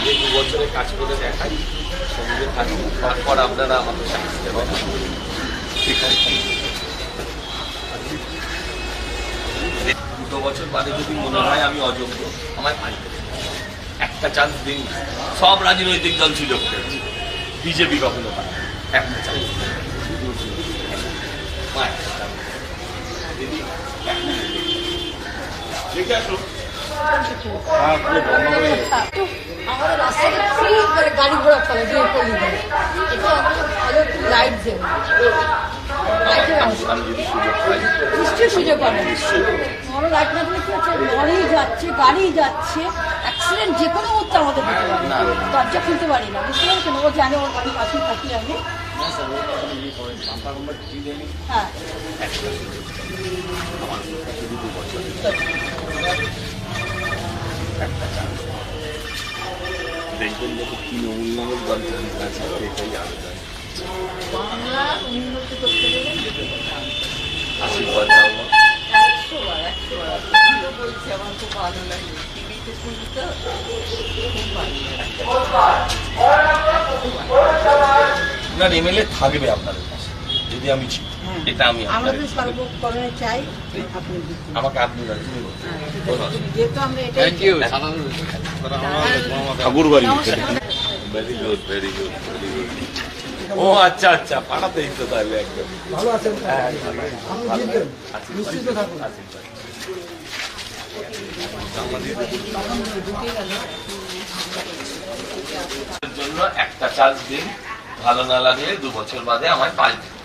আগে দু বছরে কাজ করে দেখাই, সঙ্গে থাকি। তারপর আপনারা আমাদের সাহায্য ঠিক আছে দুটো বছর বাদে যদি মনে হয় আমি অযোগ্য পাল্টে দেবেন। একটা চান্স দিন। সব রাজনৈতিক দল সুযোগ পেয়েছে। বিজেপি কখনো পায়। একটা চান্স দিদি দেখে আসুন আমাদের রাস্তাটা ফ্রি করে গাড়ি ঘোড়া চলে যে পল্লী এটা আমাদের ভালো লাইট দেবে নিশ্চয়ই সুযোগ পাবেন ভালো লাইট না দিলে কি হচ্ছে লরি যাচ্ছে গাড়ি যাচ্ছে অ্যাক্সিডেন্ট যে কোনো মুহূর্তে আমাদের হতে পারে। দরজা খুলতে পারি না। বুঝতে পারছেন? ও জানে ওর বাড়ির পাশে থাকি আমি হ্যাঁ। দেখবেন যত তৃণমূল নামের দল জনতা আছে এটাই আবেদন বাংলা উন্নতি করতে গেলে আশীর্বাদ দাও মা। একশো বার একশো বার আমিও বলছি আমার খুব ভালো লাগে টিভিতে শুনতে খুব ভালো লাগে না এমএলএ থাকবে আপনাদের যদি আমি এটা আমি আমাদের সর্বকরণে চাই আপনি আমাকে আপনি না তুমি বলুন। কোনো অসুবিধা নেই। যেহেতু আমরা এটা ঠাকুর বাড়ি। Very good very good very good ও আচ্ছা আচ্ছা পাড়াতেই তো তাহলে একদম। ভালো আছেন হ্যাঁ। নিশ্চিত থাকুন। জন্য একটা চান্স দিন। ভালো না লাগলে দু বছর বাদে আমায় পাল্টে দিন।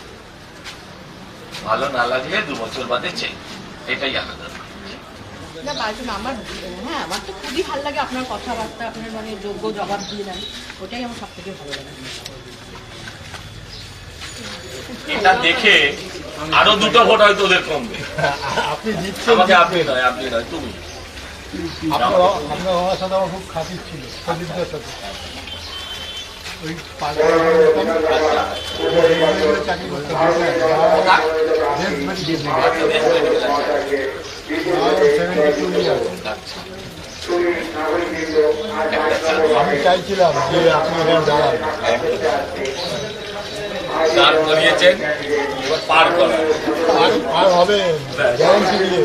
ভালো না লাগলে দু বছর বাদে চেন এটাই আলাদা। আমার হ্যাঁ আমার তো খুবই ভালো লাগে আপনার কথাবার্তা আপনার মানে যোগ্য জবাব দিয়ে দেন। ওটাই আমার সব থেকে ভালো লাগে। এটা দেখে আরও দুটো ভোট হয়তো ওদের কমবে। আপনি জিতছেন আপনি নয় আপনি নয় তুমি। আপনার আপনার আমার সাথে আমার খুব খাতির ছিল। সাথে ওই পাঁচ চাকরি সেভেন্টি। আমি চাইছিলাম যে আপনি এখানে দাঁড়ান দাঁড় করিয়েছেন পার করা আর আর হবে গ্যারান্টি দিয়ে।